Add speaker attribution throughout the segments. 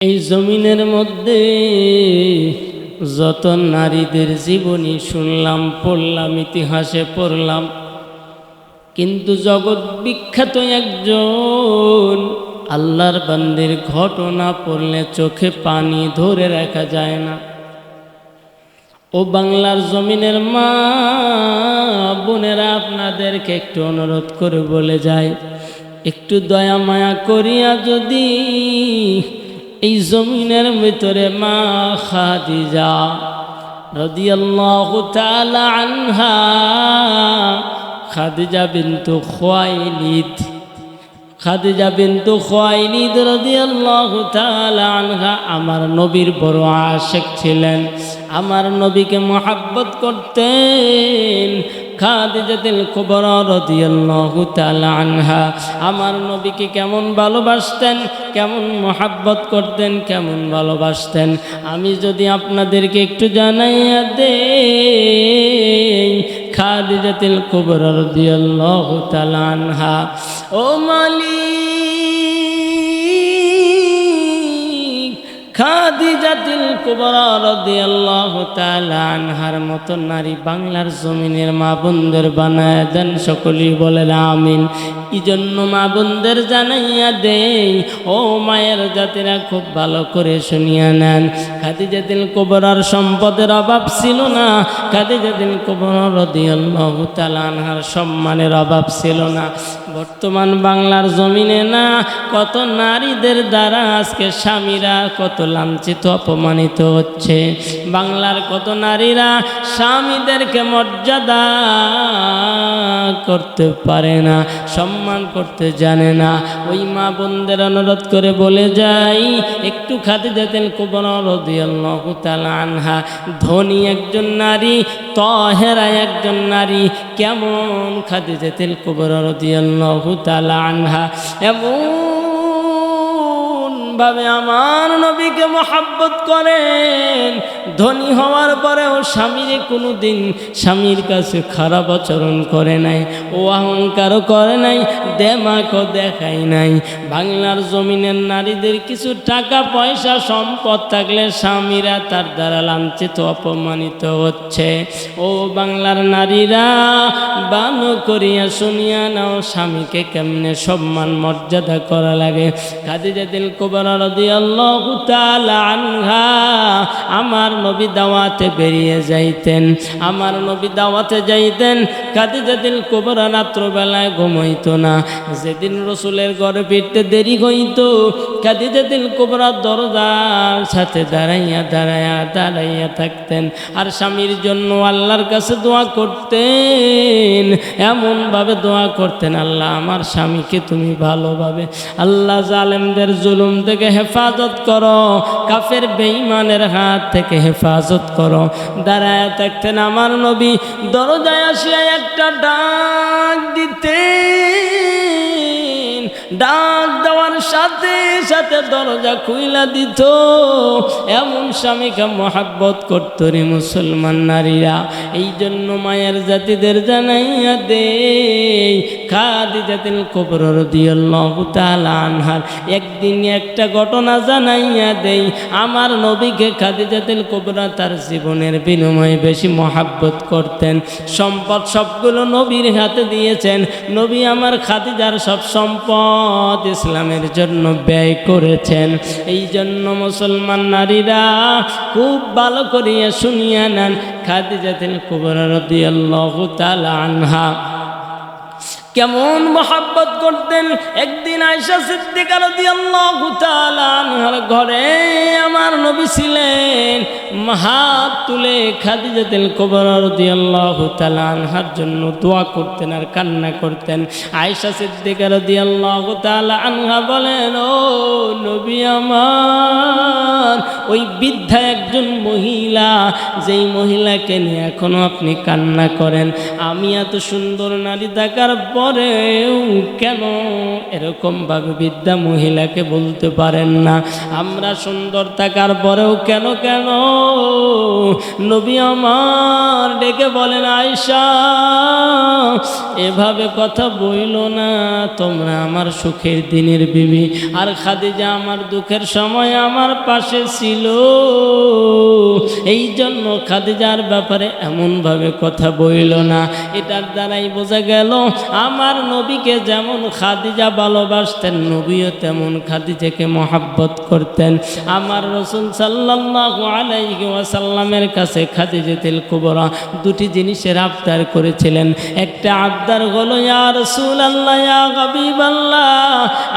Speaker 1: এই জমিনের মধ্যে যত নারীদের জীবনী শুনলাম, পড়লাম, ইতিহাসে পড়লাম, কিন্তু জগৎ বিখ্যাত একজন, আল্লাহর বান্দির ঘটনা পড়লে চোখে পানি ধরে রাখা যায় না। ও বাংলার জমিনের মা বোনেরা আপনাদেরকে একটু অনুরোধ করে বলে যায়, একটু দয়া মায়া করিয়া যদি এই জমিনের ভিতরে মা খাদিজা রাদিয়াল্লাহু তাআলা আনহা। খাদিজা বিনতু খুয়াইলিদ। খাদিজা বিনতু খুয়াইলিদ রাদিয়াল্লাহু তাআলা আনহা আমার নবীর বড় আশেক ছিলেন। আমার নবীকে মহাব্বত করতেন। আমার নবীকে কেমন ভালোবাসতেন, কেমন মহাব্বত করতেন, কেমন ভালোবাসতেন। আমি যদি আপনাদেরকে একটু জানাইয়া দেই খাদিজাতুল কুবরা রাদিয়াল্লাহু তাআলা আনহা। ও মালিক! খাদিজাতুল কুবরা রাদিয়াল্লাহু তাআলা আনহার মতো নারী বাংলার জমিনের মা বোনদের বানায় দেন, সকলেই বলেন আমিন। এই জন্য মা বোনদের জানাইয়া দেই, ও মায়ের জাতিরা খুব ভালো করে শুনিয়া নেন। খাদিজাতুল কুবরার সম্পদের অভাব ছিল না, খাদিজাতুল কুবরা রাদিয়াল্লাহু তাআলা আনহার সম্মানের অভাব ছিল না। বর্তমান বাংলার জমিনে না, কত নারীদের দ্বারা আজকে স্বামীরা কত লাঞ্ছিত অপমানিত হচ্ছে। বাংলার কত নারীরা স্বামীদেরকে মর্যাদা করতে পারে না, সম্মান করতে জানে না। ওই মা বোনদের অনুরোধ করে বলে যাই, একটু খাতে যেতেন আনহা। ধনী একজন নারী, তহেরা একজন নারী, কেমন খাতে যেতেন কুবরদিয়াল্লাহু তাআলা আনহা? এমন ভাবে আমার নবীকে মহাব্বত করেন। ধনী হওয়ার পরেও স্বামীরে কোনো দিন স্বামীর কাছে খারাপ আচরণ করে নাই, ও অহংকারও করে নাই, দেমাকও দেখায় নাই। বাংলার জমিনের নারীদের কিছু টাকা, পয়সা, সম্পদ থাকলে স্বামীরা তার দ্বারা লাঞ্ছিত, অপমানিত হচ্ছে। ও বাংলার নারীরা, বানো করিয়া শুনিয়া নাও, স্বামীকে কেমনে সম্মান, মর্যাদা করা লাগে। খাদিজা দিল কুবরা আমার নবী দাওয়াতে বেরিয়ে যাইতেন। আমার নবী দাওয়াতে যাইতেন খাদিজা দিল কুবরা রাত্রবেলায় ঘুমাইতো না। যেদিন রসুলের ঘরে ফিরতে দেরি হইত খাদিজা দিল কুবরা দরজার সাথে দাঁড়াইয়া দাঁড়াইয়া দাঁড়াইয়া থাকতেন। আর স্বামীর জন্য আল্লাহর কাছে দোয়া করতেন, এমনভাবে দোয়া করতেন, আল্লাহ, আমার স্বামীকে তুমি ভালোভাবে, আল্লাহ জালেমদের জুলুম থেকে হেফাজত করো। কাফের বেঈমানের হাত থেকে হেফাজত করো। দাঁড়ায় থাকতেন আমার নবী, দরজায় আসিয়া একটা ডাক সাথে সাথে দরজা খুইলা দিত। এমন স্বামীকে মহাব্বত করতো রে মুসলমান নারীরা। এই জন্য মায়ের জাতিদের জানাইয়া দে। খাদি জাতিল কবর আনহার। একদিন একটা ঘটনা জানাইয়া দেই। আমার নবীকে খাদি জাতিল কবরা তার জীবনের বিনিময়ে বেশি মহাব্বত করতেন। সম্পদ সবগুলো নবীর হাতে দিয়েছেন। নবী আমার খাদিজার সব সম্পদ ইসলামের জন্য ব্যয় করেছেন। এই জন্য মুসলমান নারীরা খুব ভালো করিয়া শুনিয়া নেন। খাদিজাতিল কুবরা রাদিয়াল্লাহু তাআলা আনহা। কেমন মহাব্বত করতেন? একদিন আয়সা সিদ্দিকা রাদিয়াল্লাহু তাআলা আনহার ঘরে আমার নবী ছিলেন। হাত তুলে খাদিজাতুল কুবরা রাদিয়াল্লাহু তাআলা আনহার জন্য দোয়া করতেন আর কান্না করতেন। আয়সা সিদ্দিকা রাদিয়াল্লাহু তাআলা আনহা বলেন, ও নবী আমার, ওই বৃদ্ধা একজন মহিলা, যেই মহিলাকে নিয়ে এখনও আপনি কান্না করেন। আমি এত সুন্দর নারী থাকার পরেও কেন? এরকমভাবে বিদ্যা মহিলাকে বলতে পারেন না। আমরা সুন্দর থাকার পরেও কেন কেন? নবী আমার ডেকে বলেন আয়সা এভাবে কথা বইল না। তোমরা আমার সুখের দিনের বিবি। আর খাদিজা আমার দুঃখের সময় আমার পাশে ছিল। এই জন্য খাদিজার ব্যাপারে এমনভাবে কথা বইল না। এটার দ্বারাই বোঝা গেল আমার নবীকে যেমন খাদিজা ভালোবাসতেন, নবীও তেমন খাদিজাকে মহাব্বত করতেন। আমার রসুল সাল্লাল্লাহু আলাইহি ওয়াসাল্লামের কাছে খাদিজাতুল কুবরা দুটি জিনিসের আবদার করেছিলেন। একটা আবদার হলো, ইয়া রাসূলুল্লাহ, ইয়া হাবিবাল্লাহ,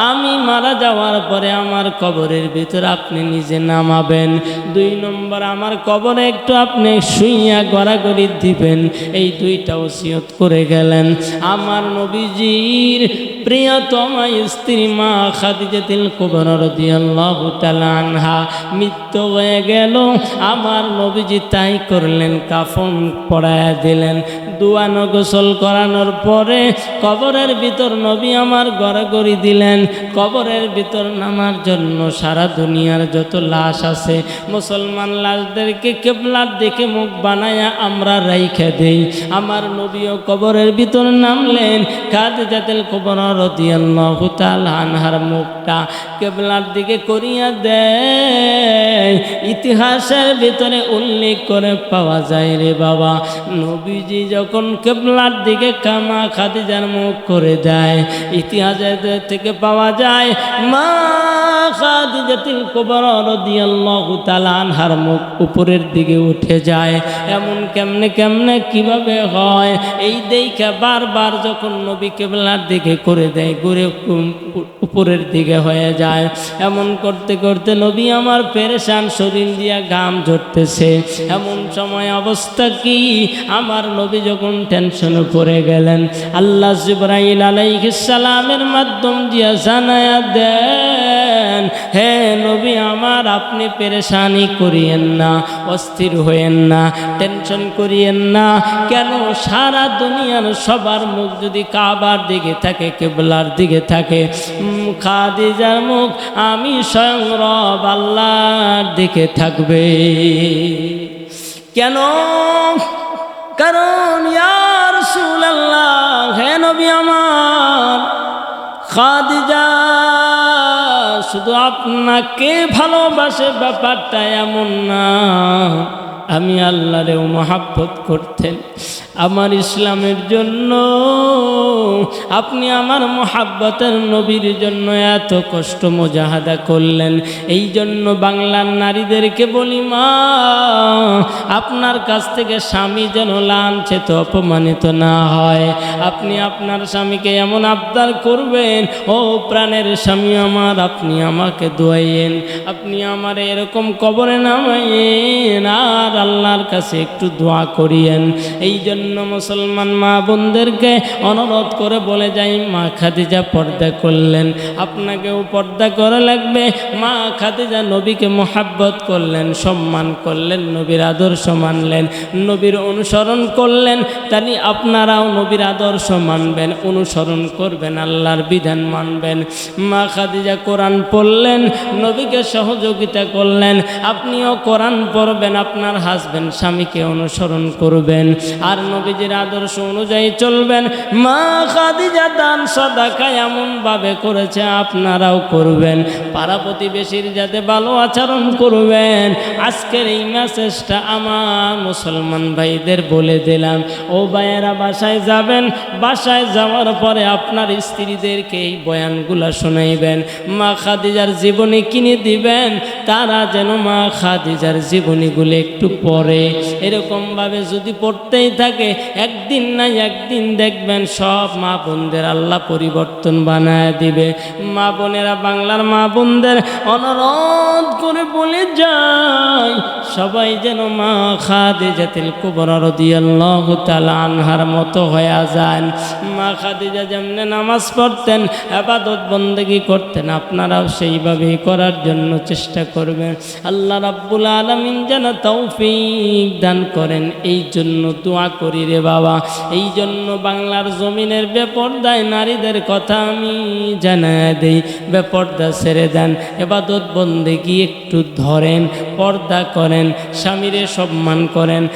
Speaker 1: আমি মারা যাওয়ার পরে আমার কবরের ভিতর আপনি নিজে নামাবেন। দুই নম্বর, আমার কবরে একটু আপনি শুইয়া গড়াগড়ি দিবেন। এই দুইটা ওসিয়ত করে গেলেন। আমার নবীজির প্রিয়তমা স্ত্রী মা খাদিজাতুল কুবরা রাদিয়াল্লাহু তাআলা আনহা মৃত্যু হয়ে গেল। আমার নবীজি তাই করলেন, কাফন পড়ায় দিলেন। দুয়ানো গোসল করানোর পরে কবরের ভিতর নবী আমার গড়াগড়ি দিলেন। কবরের ভিতর নামার জন্য সারা দুনিয়ার যত লাশ আছে, মুসলমান লাশদেরকে কেবলার দেখে মুখ বানায়া আমরা রাইখে দেই। আমার নবীও কবরের ভিতর নামলেন কাদে জাতেল কবর আনহার মুখটা কেবলার দিকে করিয়া দেয়। ইতিহাসের ভিতরে উল্লেখ করে পাওয়া যায় রে বাবা, নবীজি যখন কেবলার দিকে কামা খাদিজার মুখ করে দেয়, ইতিহাসের থেকে পাওয়া যায়, মা খাদিজাতুল কুবরা রাদিয়াল্লাহু তাআলা আনহার মুখ উপরের দিকে উঠে যায়। এমন কেমনে কেমনে, কীভাবে হয়? এই দেখে বারবার যখন নবী কেবলার দিকে করে দেয়, ঘুরে উপরের দিকে হয়ে যায়। এমন করতে করতে নবী আমার পেরেশান শরীর দিয়া ঘাম ঝরতেছে। এমন সময় অবস্থা কি? আমার নবী যখন টেনশনে পড়ে গেলেন, আল্লাহ জিব্রাইল আলাইহিস সালামের মাধ্যম দিয়া জানায়া দেন হে নবী, আমার আপনি পেরেশানি করিয়েন না, অস্থির হইয়েন না, টেনশন করিয়েন না। কেন? সারা দুনিয়ার সবার মুখ যদি কাবার দিকে থাকে, কেবলার দিকে থাকে। খাদিজার মুখ, আমি স্বয়ং রব আল্লাহর দিকে থাকবে। কেন? কারণ ইয়ার সুলাল্লাহ হে নবী আমার, খাদিজা শুধু আপনাকে ভালোবাসে ব্যাপারটা এমন না। আমি আল্লাহরেও মহাব্বত করতেন। আমার ইসলামের জন্য, আপনি আমার মহাব্বতের নবীর জন্য এত কষ্ট মোজাহাদা করলেন। এই জন্য বাংলার নারীদেরকে বলি, মা, আপনার কাছ থেকে স্বামী যেন লাঞ্ছিত, অপমানিত না হয়। আপনি আপনার স্বামীকে এমন আবদার করবেন, ও প্রাণের স্বামী আমার, আপনি আমাকে দোয়াইয়েন। আপনি আমার এরকম কবরে নামাইয়েন, আর আল্লাহর কাছে একটু দোয়া করিয়েন। এই জন্য মুসলমান মা বোনদেরকে অনুরোধ করে বলে যাই, মা খাদিজা পর্দা করলেন। আপনাকেও পর্দা করা লাগবে। মা খাদিজা নবীকে মোহাব্বত করলেন, সম্মান করলেন, নবীর আদর্শ মানলেন, নবীর অনুসরণ করলেন। তাই আপনারাও নবীর আদর্শ মানবেন, অনুসরণ করবেন, আল্লাহর বিধান মানবেন। মা খাদিজা কোরআন পড়লেন, নবীকে সহযোগিতা করলেন। আপনিও কোরআন পড়বেন, আপনার হাজবেন্ড স্বামীকে অনুসরণ করবেন। আর নবীজির আদর্শ অনুযায়ী চলবেন। মা খাদিজা দান সদাকা এমনভাবে করেছে, আপনারাও করবেন। পাড়া প্রতিবেশীর যাতে ভালো আচরণ করবেন। আজকের এই মেসেজটা আমার মুসলমান ভাইদের বলে দিলাম। ও ভাইয়েরা বাসায় যাবেন। বাসায় যাওয়ার পরে আপনার স্ত্রীদেরকে এই বয়ানগুলো শোনাইবেন। মা খাদিজার জীবনী কিনে দিবেন। তারা যেন মা খাদিজার জীবনীগুলো একটু পড়ে। এরকমভাবে যদি পড়তেই থাকে থাকে একদিন না একদিন দেখবেন সব মা বোনদের আল্লাহ পরিবর্তন বানায় দিবে। মা বোনেরা বাংলার মা বোনদের অনুরোধ করে বলে যায়, সবাই যেন মা খাদে জাতিল কুবর রদিয়াল্লাহ তালা আনহার মতো হয়ে যান। মা খাদিজা যেমনি নামাজ পড়তেন, আবাদত বন্দেগি করতেন, আপনারাও সেইভাবেই করার জন্য চেষ্টা করবেন। আল্লাহ রাব্বুল আলমিন যেন তৌফিক দান করেন এই জন্য দোয়া করি। রে বাবা। এই জন্য বাংলার জমিনের বেপর্দায় নারীদের কথা আমি জানা দেই। বেপর্দা ছেড়ে দেন এবাদত গিয়ে একটু ধরেন, পর্দা করেন, স্বামীরে সম্মান করেন।